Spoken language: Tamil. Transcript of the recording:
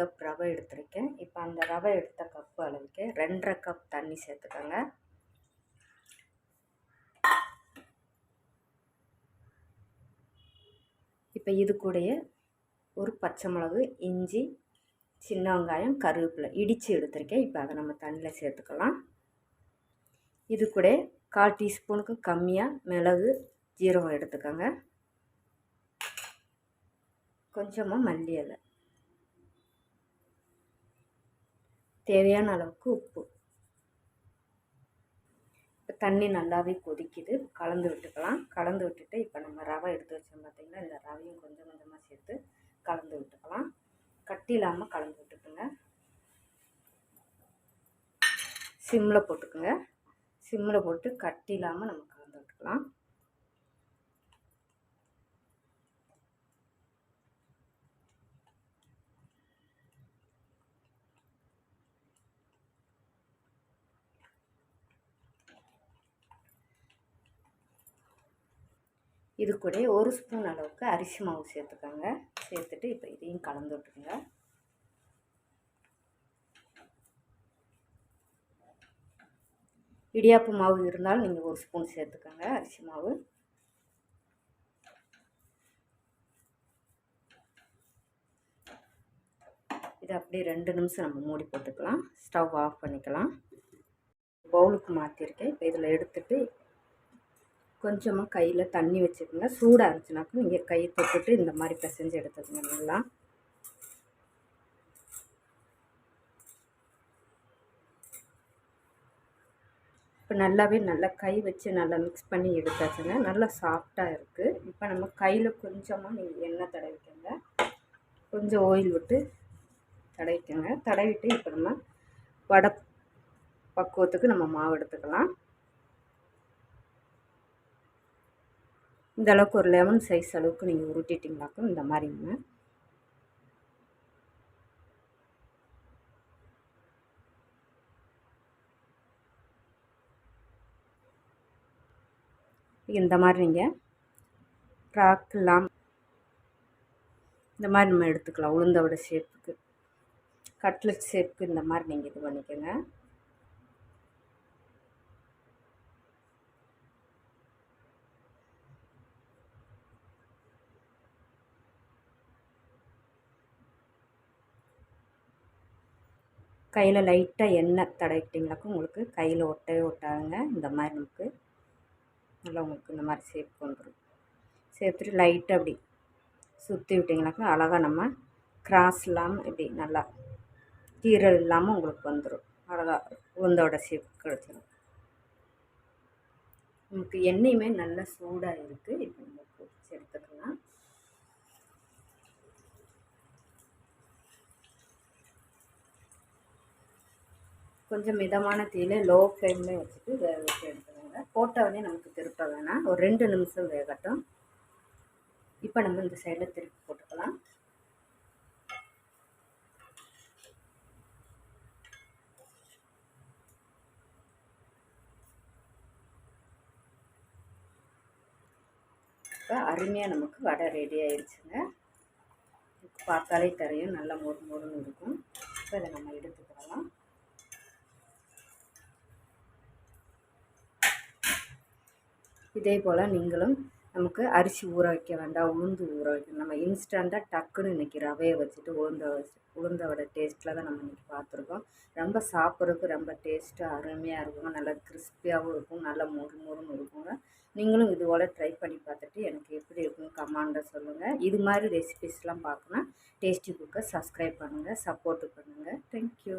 கப் ரவை எடுத்திருக்கேன். இப்போ அந்த ரவை எடுத்த கப்பு அளவுக்கு ரெண்டரை கப் தண்ணி சேர்த்துக்கோங்க. இப்போ இது கூடயே ஒரு பச்சை மிளகு இஞ்சி சின்ன வெங்காயம் கருவேப்பிலை இடித்து எடுத்திருக்கேன். இப்போ அதை நம்ம தண்ணியில் சேர்த்துக்கலாம். இது கூட கால் டீஸ்பூனுக்கு கம்மியாக மிளகு ஜீரகம் எடுத்துக்கோங்க. கொஞ்சமாக மல்லி இலை. தேவையான அளவுக்கு உப்பு. இப்போ தண்ணி நல்லாவே கொதிக்குது. கலந்து விட்டுக்கலாம். கலந்து விட்டுட்டு இப்போ நம்ம ரவை எடுத்து வச்சோம் பார்த்திங்கன்னா இந்த ரவையும் கொஞ்சம் கொஞ்சமாக சேர்த்து கலந்து விட்டுக்கலாம். கட்டி இல்லாமல் கலந்து விட்டுக்குங்க. சிம்மில் போட்டுக்குங்க. சிம்மில் போட்டு கட்டி இல்லாமல் நம்ம கலந்து விட்டுக்கலாம். இது கூட ஒரு ஸ்பூன் அளவுக்கு அரிசி மாவு சேர்த்துக்கோங்க. சேர்த்துட்டு இப்போ இதையும் கலந்து விட்டுருங்க. இடியாப்பு மாவு இருந்தாலும் நீங்கள் ஒரு ஸ்பூன் சேர்த்துக்கோங்க அரிசி மாவு. இது அப்படியே ரெண்டு நிமிஷம் நம்ம மூடி போட்டுக்கலாம். ஸ்டவ் ஆஃப் பண்ணிக்கலாம். பவுலுக்கு மாற்றிருக்கேன் இப்போ இதில் எடுத்துகிட்டு கொஞ்சமாக கையில் தண்ணி வச்சுக்கோங்க. சூடாக இருந்துச்சுனாக்கும் நீங்கள் கையை தொட்டுட்டு இந்த மாதிரி பிசைஞ்சு எடுத்துக்கோங்க நல்லா. இப்போ நல்லாவே நல்லா கை வச்சு நல்லா மிக்ஸ் பண்ணி எடுத்தாச்சுங்க. நல்லா சாஃப்டாக இருக்குது இப்போ நம்ம கையில் கொஞ்சமாக நீங்கள் எண்ணெய் தடவிக்கோங்க. கொஞ்சம் ஓயில் விட்டு தடவிக்கோங்க. தடவிட்டு இப்போ நம்ம வடை பக்குவத்துக்கு நம்ம மாவு எடுத்துக்கலாம். இந்த அளவுக்கு ஒரு லெமன் சைஸ் அளவுக்கு நீங்கள் உருட்டிட்டிங்களாக்கும் இந்த மாதிரிங்க இந்த மாதிரி நீங்கள் ராக்கலாம் இந்த மாதிரி நம்ம எடுத்துக்கலாம். உளுந்தோட ஷேப்புக்கு கட்லெட் ஷேப்புக்கு இந்த மாதிரி நீங்கள் இது பண்ணிக்கோங்க. கையில் லைட்டாக எண்ணெய் தடவிட்டிங்களாக்கும் உங்களுக்கு கையில் ஒட்டவே ஒட்டாதுங்க. இந்த மாதிரி நமக்கு நல்லா உங்களுக்கு இந்த மாதிரி ஷேப் வந்துடும் சேர்த்துட்டு லைட்டாக அப்படி சுற்றி விட்டிங்கனாக்கா அழகாக நம்ம கிராஸ் இல்லாமல் இப்படி நல்லா கீரல் இல்லாமல் உங்களுக்கு வந்துடும் அழகாக உந்தோட ஷேப் கிடச்சிடும் நமக்கு எண்ணெயுமே நல்லா சூடாக இருக்குது இப்போ நம்ம பொரிச்சு எடுத்துக்கலாம். கொஞ்சம் மிதமான தீயில் லோ ஃப்ளேமில் வச்சுட்டு வேக வச்சு எடுத்துக்கோங்க. போட்டவுடனே நமக்கு திருப்ப வேணாம். ஒரு ரெண்டு நிமிஷம் வேகட்டும். இப்போ நம்ம இந்த சைடில் திருப்பி போட்டுக்கலாம். இப்போ அருமையாக நமக்கு வடை ரெடி ஆயிடுச்சுங்க பார்த்தாலே தெரியும் நல்லா மொறு மொறுன்னு இருக்கும். இப்போ இதை இதே போல் நீங்களும் நமக்கு அரிசி ஊற வைக்க வேண்டாம் உளுந்து ஊற வைக்கணும். நம்ம இன்ஸ்டண்ட்டாக டக்குன்னு இன்றைக்கி ரவையை வச்சுட்டு உளுந்த வச்சு உளுந்தோட டேஸ்ட்டில் தான் நம்ம இன்றைக்கி பார்த்துருக்கோம். ரொம்ப சாப்பிட்றதுக்கு ரொம்ப டேஸ்ட்டாக அருமையாக இருக்குங்க. நல்லா கிறிஸ்பியாகவும் இருக்கும் நல்லா மொறு மொறுன்னு இருக்குங்க. நீங்களும் இது போல் ட்ரை பண்ணி பார்த்துட்டு எனக்கு எப்படி இருக்குன்னு கமாண்டை சொல்லுங்கள் இது மாதிரி ரெசிபிஸ்லாம் பார்க்கணும் டேஸ்டி குக்கை சப்ஸ்கிரைப் பண்ணுங்கள் சப்போர்ட்டு பண்ணுங்கள் தேங்க்யூ